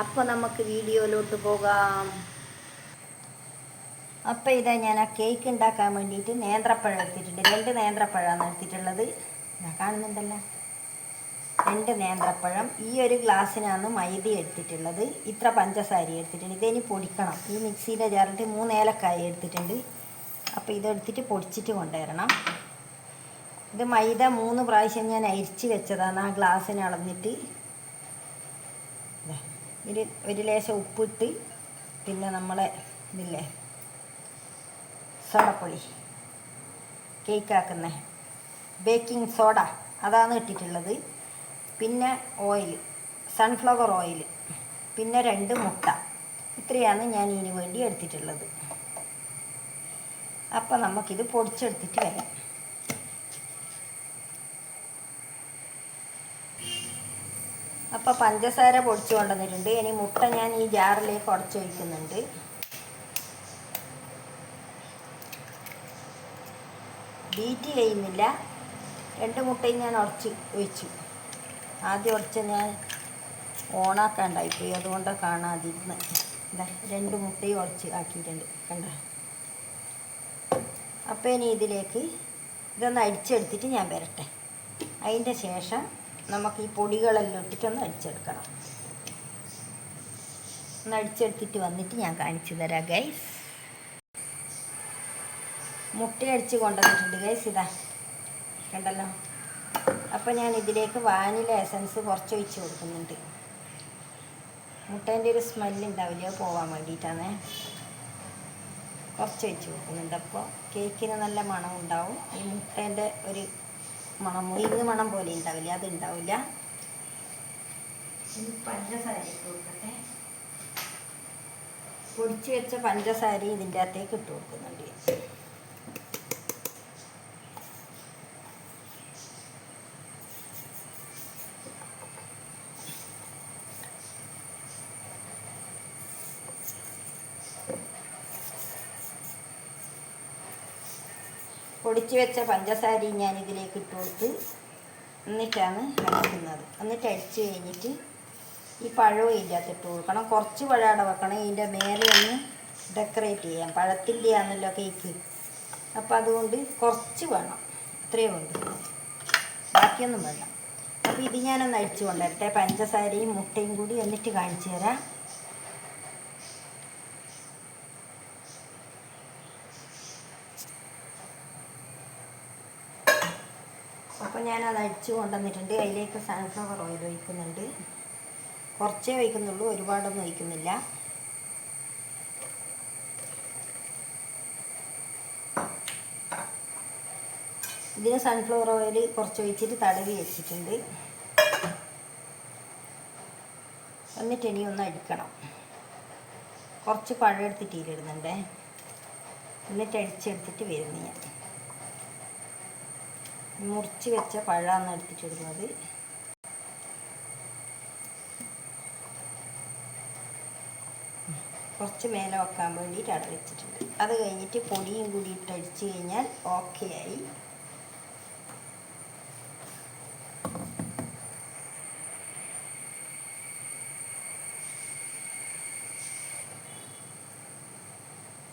അപ്പോൾ നമുക്ക് വീഡിയോയിലോട്ട് പോകാം. അപ്പോൾ ഇതാ ഞാൻ ആ കേക്ക് ഉണ്ടാക്കാൻ വേണ്ടിയിട്ട് നേന്ത്രപ്പഴം എടുത്തിട്ടുണ്ട്. രണ്ട് നേന്ത്രപ്പഴമാണ് എടുത്തിട്ടുള്ളത്. കാണുന്നുണ്ടല്ലോ. രണ്ട് നേന്ത്രപ്പഴം. ഈ ഒരു ഗ്ലാസ്സിനാണ് മൈദ എടുത്തിട്ടുള്ളത്. ഇത്ര പഞ്ചസാര എടുത്തിട്ടുണ്ട്. ഇതിനി പൊടിക്കണം. ഈ മിക്സിയിലെ ചേർന്നിട്ട് മൂന്ന് ഏലക്കായ എടുത്തിട്ടുണ്ട്. അപ്പോൾ ഇതെടുത്തിട്ട് പൊടിച്ചിട്ട് കൊണ്ടുവരണം. ഇത് മൈദ മൂന്ന് പ്രാവശ്യം ഞാൻ അരിച്ച് വെച്ചതാണ് ആ ഗ്ലാസ്സിന് അളന്നിട്ട്. ഒരു ഒരു ലേശം ഉപ്പിട്ട് പിന്നെ നമ്മളെ ഇതില്ലേ സോഡപ്പൊടി കേക്കാക്കുന്ന. ബേക്കിംഗ് സോഡ അതാണ് ഇട്ടിട്ടുള്ളത്. പിന്നെ ഓയിൽ സൺഫ്ലവർ ഓയിൽ പിന്നെ രണ്ട് മുട്ട. ഇത്രയാണ് ഞാൻ ഇതിന് വേണ്ടി എടുത്തിട്ടുള്ളത്. അപ്പം നമുക്കിത് പൊടിച്ചെടുത്തിട്ട് വരാം. അപ്പോൾ പഞ്ചസാര പൊടിച്ചു കൊണ്ടുവന്നിട്ടുണ്ട്. ഇനി മുട്ട ഞാൻ ഈ ജാറിലേക്ക് ഉടച്ചു വയ്ക്കുന്നുണ്ട് ബീറ്റ് ചെയ്യുന്നില്ല. രണ്ട് മുട്ടയും ഞാൻ ഉടച്ച് ഒഴിച്ചു. ആദ്യം ഉടച്ച ഞാൻ ഓണാക്കാണ്ടായിപ്പോയി അതുകൊണ്ട് കാണാതിരുന്ന്. രണ്ട് മുട്ടയും ഉടച്ച് ആക്കിയിട്ടുണ്ട്. കണ്ട? അപ്പോൾ ഇനി ഇതിലേക്ക് ഇതൊന്ന് അടിച്ചെടുത്തിട്ട് ഞാൻ വരട്ടെ. അതിന്റെ ശേഷം നമുക്ക് ഈ പൊടികളെല്ലാം ഇട്ടിട്ടൊന്ന് അടിച്ചെടുക്കണം. ഒന്ന് അടിച്ചെടുത്തിട്ട് വന്നിട്ട് ഞാൻ കാണിച്ചു തരാം ഗൈസ് മുട്ട അടിച്ച് കൊണ്ടുവന്നിട്ടുണ്ട് ഗൈസ് ഇതാ. കണ്ടല്ലോ? അപ്പോൾ ഞാൻ ഇതിലേക്ക് വാനില എസൻസ് കുറച്ച് ഒഴിച്ച് കൊടുക്കുന്നുണ്ട്. മുട്ടേന്റെ ഒരു സ്മെല്ല് ഉണ്ടാവില്ല? പോവാൻ വേണ്ടിയിട്ടാണ്. കുറച്ച് ഒഴിച്ച് കൊടുക്കുന്നുണ്ട്. അപ്പോൾ കേക്കിന് നല്ല മണം ഉണ്ടാവും ഈ മുട്ടേന്റെ ഒരു മണം ഇന്ന് മണം പോലെ ഉണ്ടാവില്ല അത് ഉണ്ടാവില്ല. പഞ്ചസാര ഇട്ട് കൊടുക്കട്ടെ. പൊടിച്ച് വെച്ച പഞ്ചസാര ഇതിന്റെ അകത്തേക്ക് ഇട്ട് കൊടുക്കുന്നുണ്ട്. പൊടിച്ച് വെച്ച പഞ്ചസാരയും ഞാൻ ഇതിലേക്ക് ഇട്ട് കൊടുത്ത് എന്നിട്ടാണ് അടിക്കുന്നത് എന്നിട്ട് അടിച്ച് കഴിഞ്ഞിട്ട് ഈ പഴവും ഇതിന്റെ അകത്ത് ഇട്ട് കൊടുക്കണം. കുറച്ച് പഴം അവിടെ വെക്കണം. ഇതിന്റെ മേലെ ഒന്ന് ഡെക്കറേറ്റ് ചെയ്യാം. പഴത്തിന്റെ ആണല്ലോ കേക്ക് അപ്പോൾ അതുകൊണ്ട് കുറച്ച് വേണം. ഇത്രയും ഉണ്ട് ബാക്കിയൊന്നും വേണ്ട. അപ്പോൾ ഇത് ഞാനൊന്ന് അടിച്ച് കൊണ്ടുവരട്ടെ. പഞ്ചസാരയും മുട്ടയും കൂടി എന്നിട്ട് കാണിച്ചു തരാം. അപ്പോൾ ഞാനത് അടിച്ച് കൊണ്ടുവന്നിട്ടുണ്ട്. അതിലേക്ക് സൺഫ്ലവർ ഓയിൽ ഒഴിക്കുന്നുണ്ട്. കുറച്ചേ ഒഴിക്കുന്നുള്ളൂ. ഒരുപാടൊന്നും ഒഴിക്കുന്നില്ല. ഇതിന് സൺഫ്ലവർ ഓയിൽ കുറച്ച് ഒഴിച്ചിട്ട് തടവി വെച്ചിട്ടുണ്ട്. എന്നിട്ട് ഇനി ഒന്ന് അടിക്കണം. കുറച്ച് പഴം എടുത്തിട്ട് ഇരിടുന്നുണ്ടേ എന്നിട്ട് അടിച്ചെടുത്തിട്ട് വരുന്നു ഞാൻ. മുറിച്ച് വെച്ച പഴമാണ് എടുത്തിട്ടിടുന്നത്. കുറച്ച് മേലെ വെക്കാൻ വേണ്ടിയിട്ട് അട വെച്ചിട്ടുണ്ട്. അത് കഴിഞ്ഞിട്ട് പൊടിയും കൂടി ഇട്ട് അടിച്ച് കഴിഞ്ഞാൽ ഓക്കെ ആയി.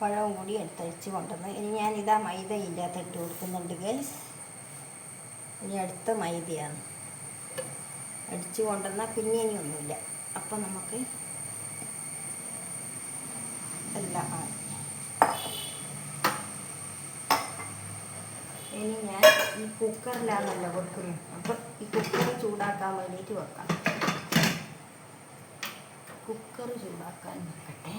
പഴവും കൂടി എടുത്തഴിച്ച് കൊണ്ടുവന്ന് ഇനി ഞാനിതാ മൈദ ഇല്ലാത്ത ഇട്ട് കൊടുക്കുന്നുണ്ട് ഗൈസ് ഇനി അടുത്ത മൈദയാണ്. അടിച്ചു കൊണ്ടുവന്നാൽ പിന്നെ ഇനി ഒന്നുമില്ല. അപ്പം നമുക്ക് എല്ലാം ഇനി ഞാൻ ഈ കുക്കറിലാണല്ലോ വെക്കുന്നത്. അപ്പം ഈ കുക്കർ ചൂടാക്കാൻ വേണ്ടിയിട്ട് വെക്കാം. കുക്കർ ചൂടാക്കാൻ വെക്കട്ടെ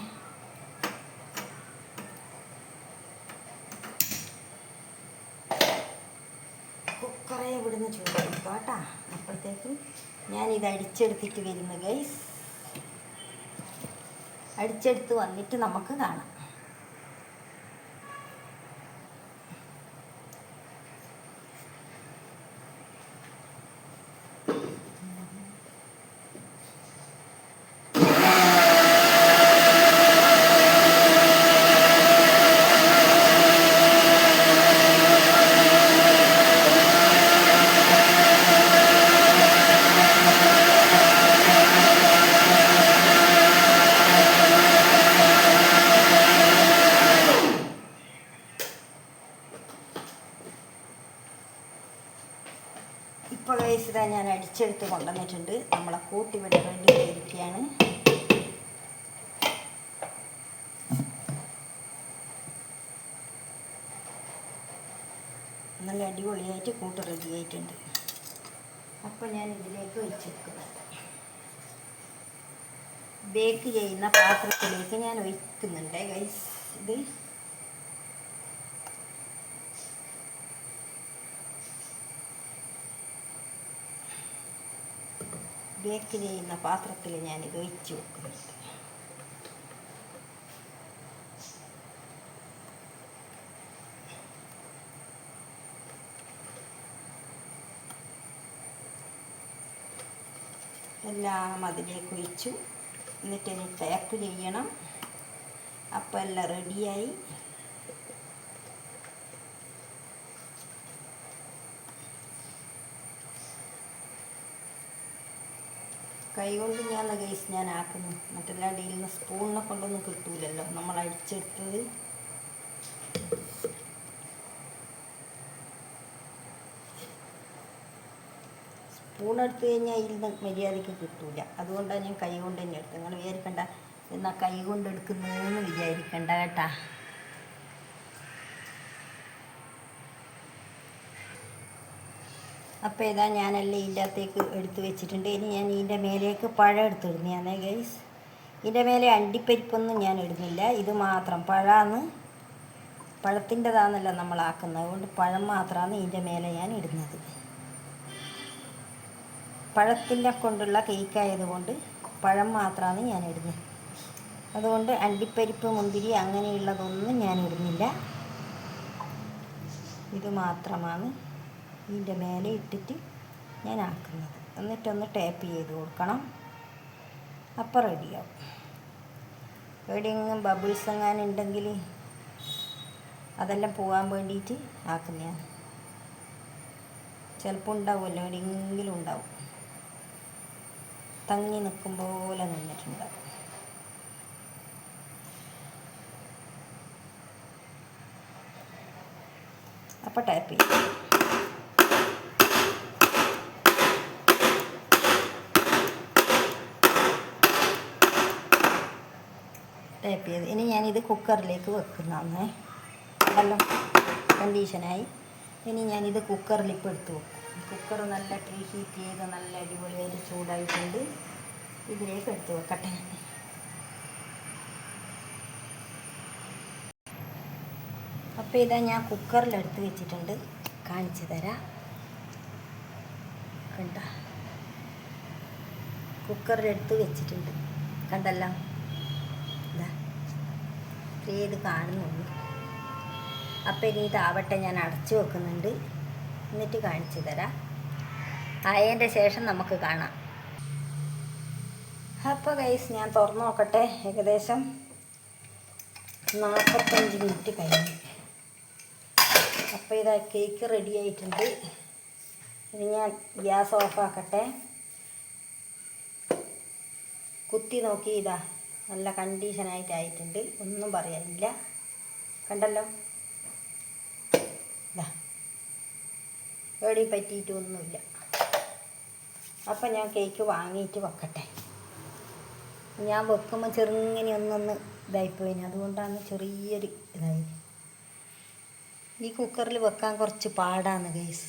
കുക്കറെ ഇവിടുന്ന് ചൂടാക്കാം കേട്ടാ. അപ്പോഴത്തേക്കും ഞാനിത് അടിച്ചെടുത്തിട്ട് വരുന്നു ഗൈസ് അടിച്ചെടുത്ത് വന്നിട്ട് നമുക്ക് കാണാം. ഞാൻ അടിച്ചെടുത്ത് കൊണ്ടുവന്നിട്ടുണ്ട്. നമ്മളെ കൂട്ടി വിടാൻ റെഡി ആയിരിക്കുകയാണ് നല്ല അടിപൊളിയായിട്ട് കൂട്ട് റെഡി ആയിട്ടുണ്ട്. അപ്പോൾ ഞാൻ ഇതിലേക്ക് ഒഴിച്ചെടുക്കുന്നത് ബേക്ക് ചെയ്യുന്ന പാത്രത്തിലേക്ക് ഞാൻ ഒഴിക്കുന്നുണ്ട് ഗൈസ് ഇത് ബേക്ക് ചെയ്യുന്ന പാത്രത്തിൽ ഞാനിത് ഒഴിച്ച് വെക്കുന്നുണ്ട് എല്ലാം അതിലേക്ക് ഒഴിച്ചു. എന്നിട്ട് ഇനി പാക്ക് ചെയ്യണം. അപ്പോൾ എല്ലാം റെഡിയായി കൈ കൊണ്ട് ഞാൻ ഗൈസ് ഞാൻ ആക്കുന്നു. മറ്റെല്ലാ ഡീലിൽ നിന്ന് സ്പൂണിനെ കൊണ്ടൊന്നും കിട്ടൂലല്ലോ. നമ്മൾ അടിച്ചെടുത്തത് സ്പൂൺ എടുത്തു കഴിഞ്ഞാൽ ഇതിൽ നിന്ന് മര്യാദയ്ക്ക് കിട്ടൂല. അതുകൊണ്ടാണ് ഞാൻ കൈ കൊണ്ട് തന്നെ എടുത്തത്. നിങ്ങൾ വിചാരിക്കണ്ട എന്നാൽ കൈ കൊണ്ട് എടുക്കുന്നതെന്ന് വിചാരിക്കണ്ട കേട്ടാ. അപ്പോൾ ഇതാ ഞാനല്ലേ ഇതിന്റെ അകത്തേക്ക് എടുത്ത് വെച്ചിട്ടുണ്ട്. ഇനി ഞാൻ ഇതിന്റെ മേലേക്ക് പഴം എടുത്തിടുന്നതാണ് ഗൈസ് ഇതിന്റെ മേലെ അണ്ടിപ്പരിപ്പൊന്നും ഞാൻ ഇടുന്നില്ല. ഇത് മാത്രം പഴാന്ന് പഴത്തിന്റെതാണല്ലോ നമ്മളാക്കുന്നത് അതുകൊണ്ട് പഴം മാത്രമാണ് ഇതിന്റെ മേലെ ഞാൻ ഇടുന്നത്. പഴത്തിന്റെ കൊണ്ടുള്ള കേക്കായതുകൊണ്ട് പഴം മാത്രമാണ് ഞാൻ ഇടുന്നത്. അതുകൊണ്ട് അണ്ടിപ്പരിപ്പ് മുന്തിരി അങ്ങനെയുള്ളതൊന്നും ഞാൻ ഇടുന്നില്ല. ഇത് മാത്രമാണ്. ഇതിന്റെ മേലെ ഇട്ടിട്ട് ഞാൻ ആക്കുന്നത് എന്നിട്ടൊന്ന് ടാപ്പ് ചെയ്ത് കൊടുക്കണം. അപ്പം റെഡിയാവും എവിടെയെങ്കിലും ബബിൾസ് എങ്ങാനും ഉണ്ടെങ്കിൽ അതെല്ലാം പോകാൻ വേണ്ടിയിട്ട് ആക്കുന്നതാണ്. ചിലപ്പോൾ ഉണ്ടാവുമല്ലോ എവിടെയെങ്കിലും ഉണ്ടാവും. തങ്ങി നിൽക്കും പോലെ നിന്നിട്ടുണ്ടാവും. അപ്പോൾ ടാപ്പ് ചെയ്യും. ടാപ്പ് ചെയ്ത്. ഇനി ഞാനിത് കുക്കറിലേക്ക് വെക്കുന്നതാണ്. വെള്ളം കണ്ടീഷനായി ഇനി ഞാനിത് കുക്കറിൽ ഇപ്പോൾ എടുത്ത് വെക്കും. കുക്കർ നല്ല പ്രീ ഹീറ്റ് ചെയ്ത് നല്ല അടിപൊളിയായി ചൂടായിട്ടുണ്ട്. ഇതിലേക്ക് എടുത്ത് വെക്കട്ടെ. അപ്പോൾ ഇതാ ഞാൻ കുക്കറിൽ എടുത്ത് വെച്ചിട്ടുണ്ട്. കാണിച്ചു തരാം. കണ്ട? കുക്കറിൽ എടുത്ത് വെച്ചിട്ടുണ്ട്. കണ്ടല്ലോ? ഏത് കാണുന്നുള്ളൂ അപ്പം ഇനി ഇതാവട്ടെ ഞാൻ അടച്ചു വെക്കുന്നുണ്ട്. എന്നിട്ട് കാണിച്ചു തരാം. ആയതിന്റെ ശേഷം നമുക്ക് കാണാം. അപ്പോൾ ഗൈസ് ഞാൻ തുറന്നു നോക്കട്ടെ. ഏകദേശം നാൽപ്പത്തഞ്ച് മിനിറ്റ് കഴിഞ്ഞു. അപ്പോൾ ഇതാ കേക്ക് റെഡി ആയിട്ടുണ്ട്. ഇനി ഞാൻ ഗ്യാസ് ഓഫാക്കട്ടെ കുത്തി നോക്കി ഇതാ. നല്ല കണ്ടീഷനായിട്ടായിട്ടുണ്ട് ഒന്നും പറയാനില്ല. കണ്ടല്ലോ? ഇതാ എവിടെയും പറ്റിയിട്ടൊന്നുമില്ല അപ്പം ഞാൻ കേക്ക് വാങ്ങിയിട്ട് വെക്കട്ടെ. ഞാൻ വെക്കുമ്പോൾ ചെറുങ്ങനെ ഒന്നൊന്ന് ഇതായിപ്പോയിന്. അതുകൊണ്ടാണ് ചെറിയൊരു ഇതായി ഈ കുക്കറിൽ വെക്കാൻ കുറച്ച് പാടാണ് ഗൈസ്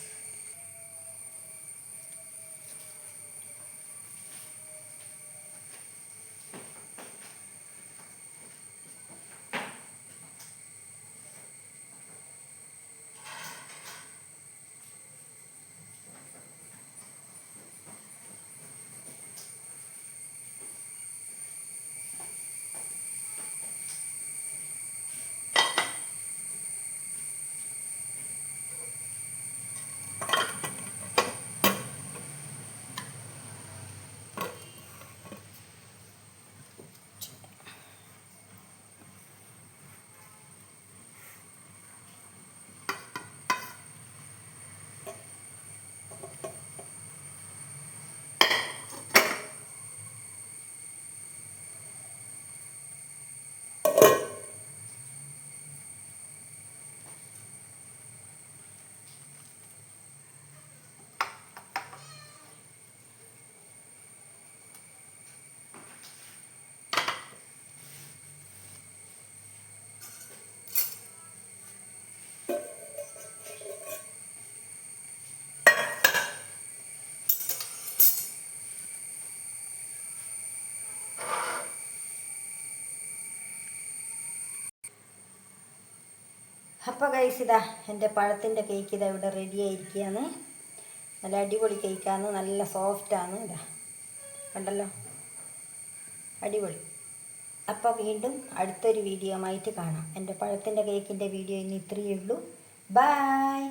അപ്പോൾ ഗൈസ് ഇതാ എന്റെ പഴത്തിന്റെ കേക്ക് ഇതാ ഇവിടെ റെഡി ആയിരിക്കുകയാണ്. നല്ല അടിപൊളി കേക്കാണ് നല്ല സോഫ്റ്റാണ് ഇതാ കണ്ടല്ലോ? അടിപൊളി. അപ്പോൾ വീണ്ടും അടുത്തൊരു വീഡിയോ ആയിട്ട് കാണാം. എന്റെ പഴത്തിന്റെ കേക്കിന്റെ വീഡിയോ ഇന്ന് ഇത്രയേ ഉള്ളൂ. ബായ്